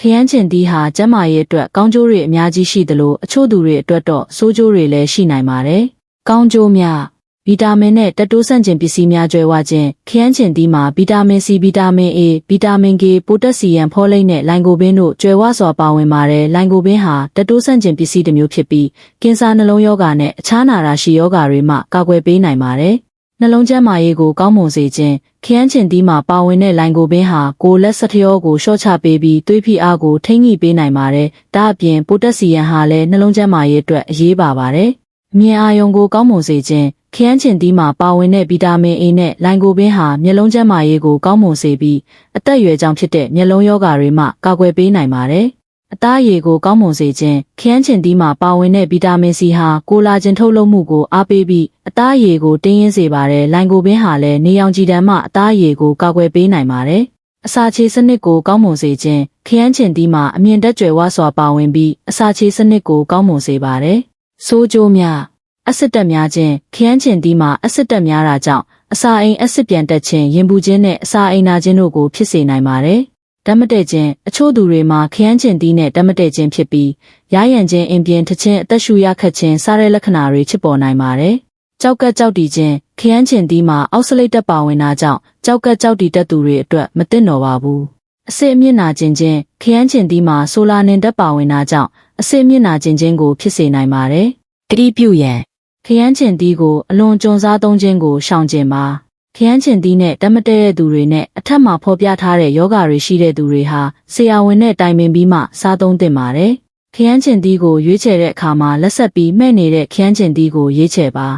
ခရမ်းချင်သီးဟာကျန်းမာရေးအတွက်ကောင်းကျိုးတွေအများကြီးရှိသလိုအချို့သူတွေအတွက်တော့ဆိုးကျိုးတွေလည်းရှိနိုင်ပါတယ်။ကောင်းကျိုးများဗီတာမင်နဲ့တက်တိုးဆန့်ကျင်ပစ္စည်းများကျွဲဝခြင်းခရမ်းချင်သီးမှာဗီတာမင် C ဗီတာမင် A ဗီတာမင် K ပိုတက်ဆီယမ်ဖောလိတ်နဲ့လိုင်ကိုပင်တို့ကျွဲဝစွာပါဝင်ပါတယ်။လိုင်ကိုပင်ဟာတက်တိုးဆန့်ကျင်ပစ္စည်းတစ်မျိုးဖြစ်ပြီးကင်ဆာနှလုံးရောဂါနဲ့အခြားနာတာရှိရောဂါတွေမှကာကွယ်ပေးနိုင်ပါတယ်။ နှလုံးကျန်းမာရေးကိုကောင်းမွန်စေခြင်းခရမ်းချင်သီးမှာပါဝင်တဲ့လိုင်ကိုပင်ဟာကိုယ်လက်စထရောကိုရှော့ချပေးပြီးသွေးဖိအားကိုထိန်းညှိပေးနိုင်ပါတယ်။ဒါအပြင်ပိုတက်ဆီယမ်ဟာလည်းနှလုံးကျန်းမာရေးအတွက်အရေးပါပါတယ်။အမြင်အာရုံကိုကောင်းမွန်စေခြင်းခရမ်းချင်သီးမှာပါဝင်တဲ့ဗီတာမင် A နဲ့လိုင်ကိုပင်ဟာမျက်လုံးကျန်းမာရေးကိုကောင်းမွန်စေပြီးအသက်အရွယ်ကြောင့်ဖြစ်တဲ့မျက်လုံးရောဂါတွေမှကာကွယ်ပေးနိုင်ပါတယ်။ အသားအရည်ကိုကောင်းမွန်စေခြင်းခရမ်းချင်သီးမှာပါဝင်တဲ့ဗီတာမင် C ဟာကိုလာဂျင်ထုတ်လုပ်မှုကိုအားပေးပြီးအသားအရည်ကိုတင်းရင်းစေပါတယ်။လိုင်ကိုပင်ဟာလည်းနေရောင်ခြည်တံမှအသားအရည်ကိုကာကွယ်ပေးနိုင်ပါတယ်။အစာချေစနစ်ကိုကောင်းမွန်စေခြင်းခရမ်းချင်သီးမှာအမြင့်တက်ကြွယ်ဝစွာပါဝင်ပြီးအစာချေစနစ်ကိုကောင်းမွန်စေပါတယ်။ဆိုးကျိုးများအဆစ်တက်များခြင်းခရမ်းချင်သီးမှာအဆစ်တက်များတာကြောင့်အစာအိမ်အဆစ်ပြန်တက်ခြင်းရင်ပူခြင်းနဲ့အစာအိမ်နာခြင်းတို့ကိုဖြစ်စေနိုင်ပါတယ်။ ဓာတ်မတည့်ခြင်းအချို့သူတွေမှာခရမ်းချင်သီးနဲ့ဓာတ်မတည့်ခြင်းဖြစ်ပြီးရရန်ခြင်းအင်ပြင်ထခြင်းအသက်ရှူရခတ်ခြင်းစတဲ့လက္ခဏာတွေဖြစ်ပေါ်နိုင်ပါတယ်။ကြောက်ကက်ကြောက်တီခြင်းခရမ်းချင်သီးမှာအောက်ဆလိတ်တက်ပါဝင်တာကြောင့်ကြောက်ကက်ကြောက်တီတက်သူတွေအတွက်မသင့်တော်ပါဘူး။အစစ်အမြင့်နာခြင်းချင်းခရမ်းချင်သီးမှာဆိုလာနင်တက်ပါဝင်တာကြောင့်အစစ်အမြင့်နာခြင်းချင်းကိုဖြစ်စေနိုင်ပါတယ်။တတိပြုရန်ခရမ်းချင်သီးကိုအလွန်ကြုံစားသုံးခြင်းကိုရှောင်ကျဉ်ပါ ခရမ်းချင်သီးနဲ့တမတဲတဲ့သူတွေနဲ့အထက်မှာဖော်ပြထားတဲ့ယောဂါတွေရှိတဲ့သူတွေဟာဆရာဝန်နဲ့တိုင်ပင်ပြီးမှစားသုံးသင့်ပါတယ်ခရမ်းချင်သီးကိုရွေးချယ်တဲ့အခါမှာလက်ဆက်ပြီးမှဲ့နေတဲ့ခရမ်းချင်သီးကိုရွေးချယ်ပါ